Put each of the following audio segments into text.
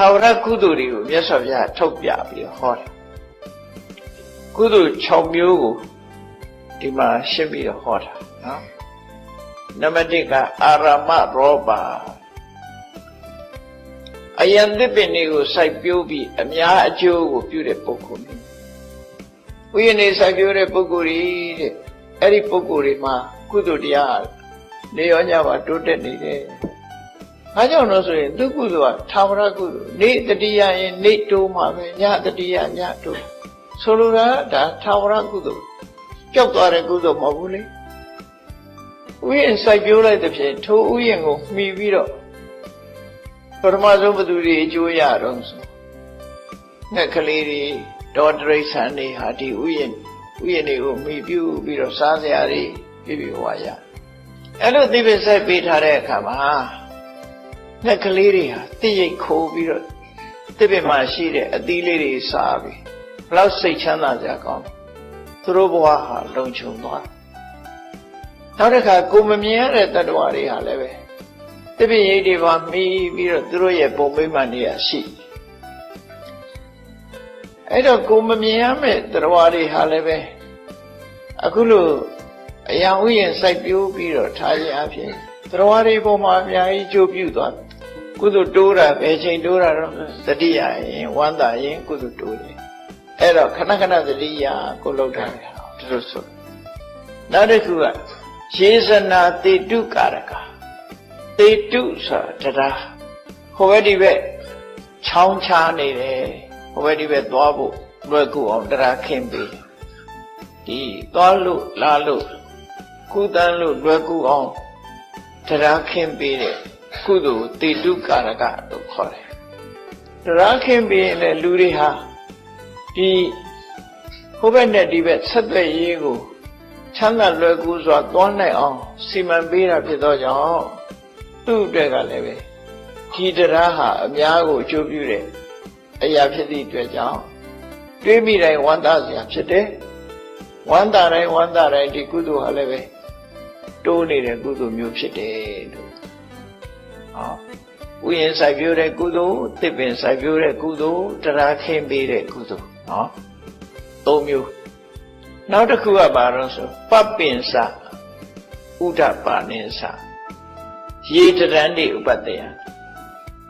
ထာဝရကုသိုလ်တွေကိုမြတ်စွာဘုရားထုတ်ပြပြီးတော့ဟောတယ်ကုသိုလ်6မျိုးကိုဒီမှာရှင်းပြီးတော့ဟောတာနော်နံပါတ်1ကအာရမရောပါအယံသစ်ပင်တွေကိုစိုက်ပျိုးပြီးအများအကျိုးကိုပြုတဲ့ပုဂ္ဂိုလ်မျိုးဥယျာဉ်နေစိုက်ပျိုးတဲ့ပုဂ္ဂိုလ်ကြီးတဲ့အဲ့ဒီပုဂ္ဂိုလ်တွေမှာကုသိုလ်တရားနေရောညပါတိုးတက်နေတယ်။ ဘာကြောင့်လို့ဆိုရင်သူကုသိုလ်ကသာဝရကုသိုလ်နေတတိယရင်နေတိုးမှာပဲညတတိယညတိုးဆိုလိုတာကဒါသာဝရကုသိုလ်ကြောက်သွားတဲ့ကုသိုလ်မဟုတ်ဘူးလေ။ဥယျာဉ်စိုက်ပျိုးလိုက်တဲ့ဖြင့်ထိုဥယျာဉ်ကိုမှီပြီးတော့ပထမဆုံးဘသူတွေအကျိုးရတော့ဆိုငှက်ကလေးတွေဒေါ်တရိษံတွေဟာဒီဥယျာဉ်ဥယျာဉ်တွေကိုမှီပြုပြီးတော့စားစရာတွေပြပြဝါရအဲ့လိုသိပ္ပစိုက်ပေးထားတဲ့အခါမှာ ငှက်ကလေးတွေဟာတိရိတ်ခိုးပြီးတော့တိပ္ပမှာရှိတဲ့အသီးလေးတွေစားပြီးဘလောက်စိတ်ချမ်းသာကြကောင်းသူတို့ဘဝဟာလုံခြုံသွားနောက်တစ်ခါကိုမမြင်ရတဲ့တ attva တွေဟာလည်းပဲတပည့်ရိတ်တွေပါမိပြီးတော့သူတို့ရဲ့ပုံမိမ့်မှန်တွေရှိအဲ့တော့ကိုမမြင်ရမယ့်တရားတွေဟာလည်းပဲအခုလိုအယံဥယျာဉ်စိုက်ပျိုးပြီးတော့ထားခြင်းအဖြစ်တရားတွေပေါ်မှာအများကြီးကျိုးပြုသွားတယ် ကုသိုလ်တိုးတာပဲချိန်တိုးတာတော့တတိယရင်ဝမ်းသာရင်ကုသိုလ်တိုးတယ်အဲ့တော့ခဏခဏတတိယကိုလောက်ထားတယ်ဒီလိုဆိုနောက်တစ်ခုကယေဇနာတေတုကာရကာတေတုဆိုတာတရားဟိုဘက်ဒီဘက်ချောင်းချားနေတယ်ဟိုဘက်ဒီဘက်သွားဖို့လွယ်ကူအောင်တရားခင်းပေးဒီသွားလို့လာလို့ကုသန်းလို့လွယ်ကူအောင်တရားခင်းပေးတဲ့ ကုသိုလ်တေတုကာရကလို့ခေါ်တယ်တရားခင်းပေးရင်လည်းလူတွေဟာဒီဟိုဘက်နဲ့ဒီဘက်ဆက်သွယ်ရေးကိုချမ်းသာလွယ်ကူစွာသွားနိုင်အောင်စီမံပေးတာဖြစ်သောကြောင့်သူ့အတွက်ကလည်းပဲဒီတရားဟာအများကိုအကျိုးပြုတဲ့အရာဖြစ်သည့်အတွက်ကြောင့်တွေးမိတိုင်းဝမ်းသာစရာဖြစ်တယ်ဝမ်းသာတိုင်းဝမ်းသာတိုင်းဒီကုသိုလ်ဟာလည်းပဲတိုးနေတဲ့ကုသိုလ်မျိုးဖြစ်တယ်လို့ ဟောဥယျာဉ်စိုက်ပျိုးတဲ့ကုသိုလ်တစ်ပင်စိုက်ပျိုးတဲ့ကုသိုလ်တရားခင်းပေးတဲ့ကုသိုလ်နော်သုံးမျိုးနောက်တစ်ခုကဘာလို့ဆိုပပ္ပင်္စဥဒ္ဒပါနိသရေတရန်တိဥပတ္တယ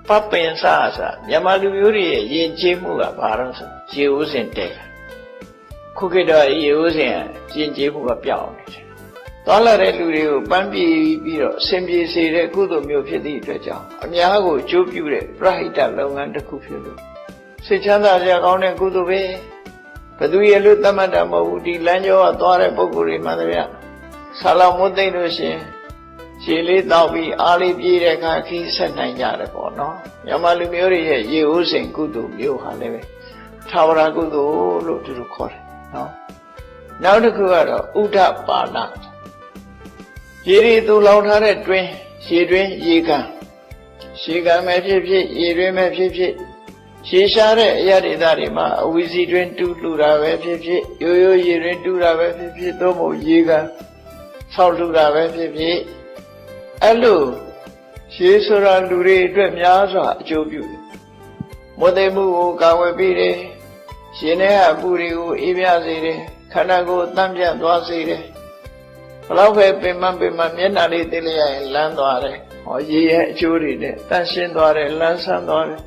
ပပ္ပင်္စဆိုမြန်မာလူမျိုးတွေရဲ့ယဉ်ကျေးမှုကဘာလို့ဆိုရေဦးစင်တဲ့ခုခေတ်တော့ရေဦးစင်ယဉ်ကျေးမှုကပြောင်းနေတယ် သွားလာတဲ့လူတွေကိုပန်းပြေးပြီးတော့အစဉ်ပြေစေတဲ့ကုသိုလ်မျိုးဖြစ်သည့်အတွက်ကြောင့်အများကိုအကျိုးပြုတဲ့ပရဟိတလုပ်ငန်းတစ်ခုဖြစ်လို့စိတ်ချမ်းသာစရာကောင်းတဲ့ကုသိုလ်ပဲဘသူရဲ့လို့သတ်မှတ်တာမဟုတ်ဘူးဒီလမ်းကျောကသွားတဲ့ပုဂ္ဂိုလ်တွေမှတည်းကဆာလောင်မွတ်သိမ့်လို့ရှင်ရှည်လေးတောက်ပြီးအားလေးပြေးတဲ့အခါခီးဆက်နိုင်ကြတယ်ပေါ့နော်မြန်မာလူမျိုးတွေရဲ့ရေဦးစိန်ကုသိုလ်မျိုးဟာလည်းပဲသာဝရကုသိုလ်လို့သူတို့ခေါ်တယ်နော်နောက်တစ်ခုကတော့ဥဒ္ဒပါဏ ရေရီသူလောင်ထားတဲ့တွင်းရေတွင်းရေကန်ရေကန်ပဲဖြစ်ဖြစ်ရေတွင်းပဲဖြစ်ဖြစ်ရေရှားတဲ့အရာဒေသတွေမှာအဝီစီတွင်တူးလှူတာပဲဖြစ်ဖြစ်ရိုးရိုးရေတွင်တူးတာပဲဖြစ်ဖြစ်သို့မဟုတ်ရေကန်ဆောက်လှူတာပဲဖြစ်ဖြစ်အဲ့လိုရေဆိုတာလူတွေအတွက်များစွာအကျိုးပြုတယ်မွတ်သိမှုကိုကာဝယ်ပေးတယ်ရှင်ထဲကအပူတွေကိုအေးမြစေတယ်ခန္ဓာကိုယ်တန့်ပြတ်သွားစေတယ် ဘလောက်ပဲပင်မပင်မမျက်နှာလေးသိလိုက်ရင်လန်းသွားတယ်ဟောရေရဲ့အကျိုးတွေနဲ့တန့်ရှင်းသွားတယ်လန်းဆန်းသွားတယ်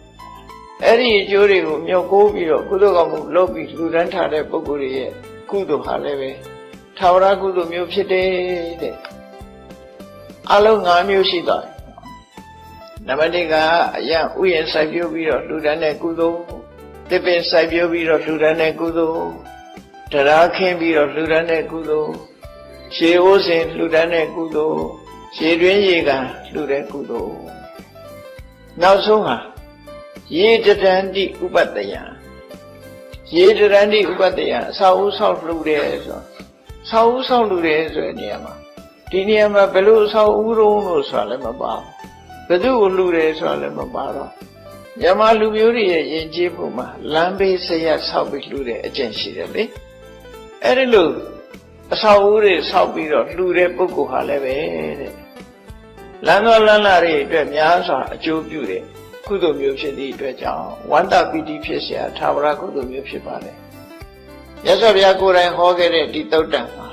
အဲ့ဒီအကျိုးတွေကိုမြုပ်ကိုးပြီးတော့ကုသိုလ်ကောင်းမှုလုပ်ပြီးလူတန်းထားတဲ့ပုဂ္ဂိုလ်တွေရဲ့ကုသိုလ်ဟာလည်းပဲထာဝရကုသိုလ်မျိုးဖြစ်တယ်တဲ့အလုံး၅မျိုးရှိသွားတယ်နံပါတ်၁ကအရဥယျာဉ်စိုက်ပျိုးပြီးတော့လူတန်းတဲ့ကုသိုလ်တပင်စိုက်ပျိုးပြီးတော့လူတန်းတဲ့ကုသိုလ်တရားခင်းပြီးတော့လူတန်းတဲ့ကုသိုလ် ရှေးအိုးစဉ်လူတန်းတဲ့ကုသိုလ်ရှေးတွင်းရေကန်လူတဲ့ကုသိုလ်နောက်ဆုံးဟာရေတရန္တိဥပတ္တယရေတရန္တိဥပတ္တယအစာအုပ်ဆောက်လှူတယ်ဆိုတော့ဆောက်အုပ်ဆောက်လှူတယ်ဆိုတဲ့နေရာမှာဒီနေရာမှာဘယ်လိုအဆောက်အဦတုံးလို့ဆိုတာလည်းမပါဘူးဘယ်သူ့ကိုလှူတယ်ဆိုတာလည်းမပါတော့မြန်မာလူမျိုးတွေရဲ့ယဉ်ကျေးမှုမှာလမ်းဘေးဆရာဆောက်ပြီးလှူတဲ့အကျင့်ရှိတယ်လေအဲ့ဒီလို အဆောက်အဦတွေဆောက်ပြီးတော့လှူတဲ့ပုဂ္ဂိုလ်ဟာလည်းပဲတဲ့လမ်းတော်လမ်းလာတွေအတွက်များစွာအကျိုးပြုတယ် ကုသိုလ်မျိုးဖြစ်သည့်အတွက်ကြောင့်ဝန္တာပီတိဖြစ်เสียသာဝရကုသိုလ်မျိုးဖြစ်ပါလေမြတ်စွာဘုရားကိုယ်တိုင်ဟောခဲ့တဲ့ဒီတုတ်တံမှာ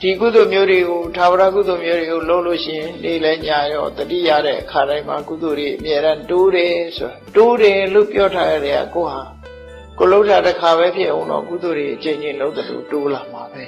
ဒီကုသိုလ်မျိုးတွေကိုသာဝရကုသိုလ်မျိုးတွေကိုလုပ်လို့ရှိရင်နေလဲညရောတတိရတဲ့အခါတိုင်းမှာကုသိုလ်တွေအမြဲတမ်းတိုးတယ်ဆိုတာတိုးတယ်လို့ပြောထားရတဲ့ကကိုဟာကိုလှုပ်တာတစ်ခါပဲဖြစ်အောင်တော့ကုသိုလ်တွေအကျဉ်းချင်းလုပ်တယ်လို့တိုးလာမှာပဲ